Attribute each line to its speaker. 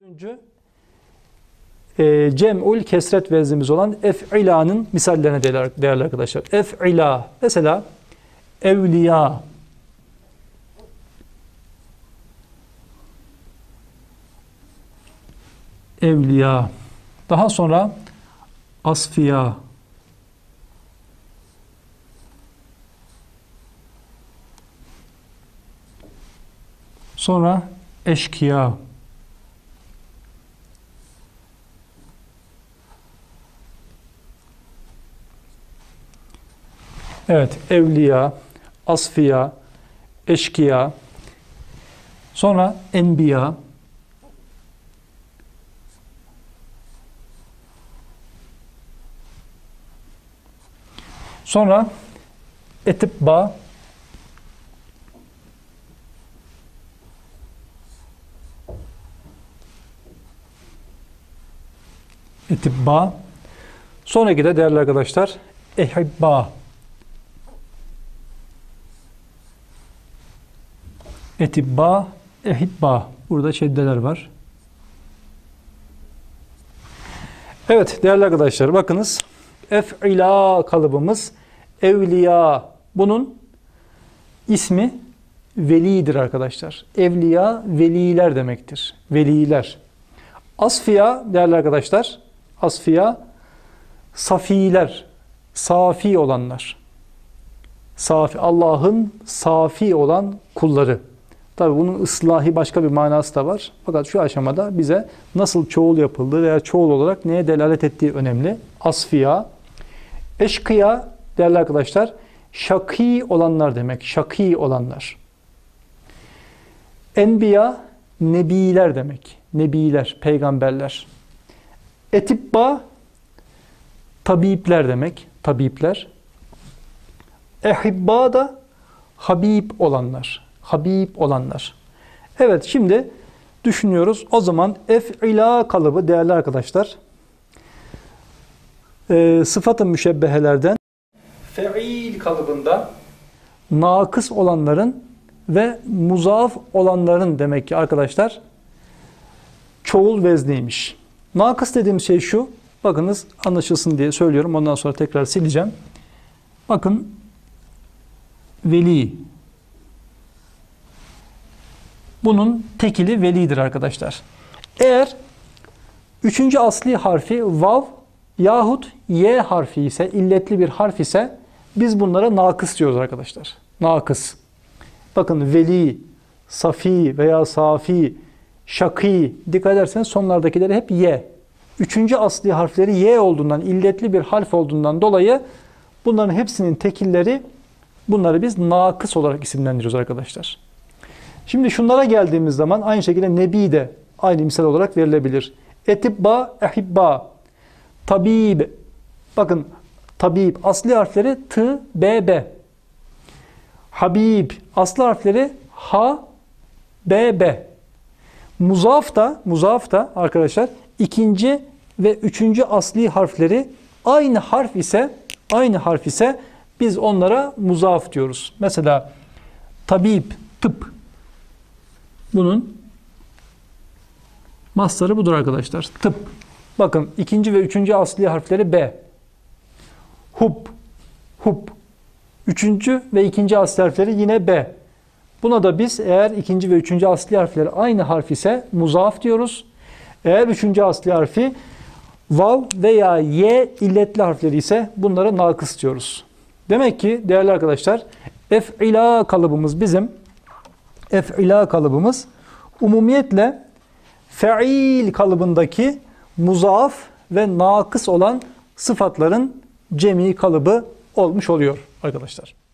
Speaker 1: Üçüncü e, cem'ul kesret veznimiz olan ef'ila'nın misallerine değerli, değerli arkadaşlar. Ef'ila mesela evliya. Evliya. Daha sonra asfiya. Sonra eşkıya Evet, evliya, asfiya, eşkıya, sonra enbiya, sonra etibba, etibba, sonraki de değerli arkadaşlar ehibba, Etibba, ehibba. Burada şeddeler var. Evet değerli arkadaşlar bakınız. Ef'ila kalıbımız evliya. Bunun ismi velidir arkadaşlar. Evliya veliler demektir. Veliler. Asfiya değerli arkadaşlar. Asfiya safiler. Safi olanlar. Safi Allah'ın safi olan kulları. Tabi bunun ıslahi başka bir manası da var. Fakat şu aşamada bize nasıl çoğul yapıldığı veya çoğul olarak neye delalet ettiği önemli. Asfiya, eşkıya değerli arkadaşlar şaki olanlar demek. Şaki olanlar. Enbiya nebiler demek. Nebiler, peygamberler. Etibba tabipler demek. Tabipler. Ehibba da habib olanlar. Habib olanlar. Evet şimdi düşünüyoruz. O zaman ef'ila kalıbı değerli arkadaşlar e, sıfat-ı müşebbehelerden fe'il kalıbında nakıs olanların ve muzaf olanların demek ki arkadaşlar çoğul vezniymiş. Nakıs dediğim şey şu. Bakınız anlaşılsın diye söylüyorum. Ondan sonra tekrar sileceğim. Bakın veli bunun tekili velidir arkadaşlar. Eğer üçüncü asli harfi vav yahut y harfi ise, illetli bir harf ise biz bunlara nakıs diyoruz arkadaşlar. Nakıs. Bakın veli, safi veya safi, şaki dikkat ederseniz sonlardakileri hep y. Üçüncü asli harfleri y olduğundan, illetli bir harf olduğundan dolayı bunların hepsinin tekilleri bunları biz nakıs olarak isimlendiriyoruz arkadaşlar. Şimdi şunlara geldiğimiz zaman aynı şekilde nebi de aynı misal olarak verilebilir. Etibba, ehibba, tabib. Bakın tabib asli harfleri t, b, b. Habib asli harfleri ha, b, b. Muzaf da, muzaf da arkadaşlar ikinci ve üçüncü asli harfleri aynı harf ise aynı harf ise biz onlara muzaf diyoruz. Mesela tabib, tıp bunun mastarı budur arkadaşlar. Tıp. Bakın ikinci ve üçüncü asli harfleri B. Hub. Hub. Üçüncü ve ikinci asli harfleri yine B. Buna da biz eğer ikinci ve üçüncü asli harfleri aynı harf ise muzaf diyoruz. Eğer üçüncü asli harfi vav veya y illetli harfleri ise bunlara nakıs diyoruz. Demek ki değerli arkadaşlar ef'ila kalıbımız bizim ef'ila kalıbımız umumiyetle fe'il kalıbındaki muzaaf ve nakıs olan sıfatların cemi kalıbı olmuş oluyor arkadaşlar.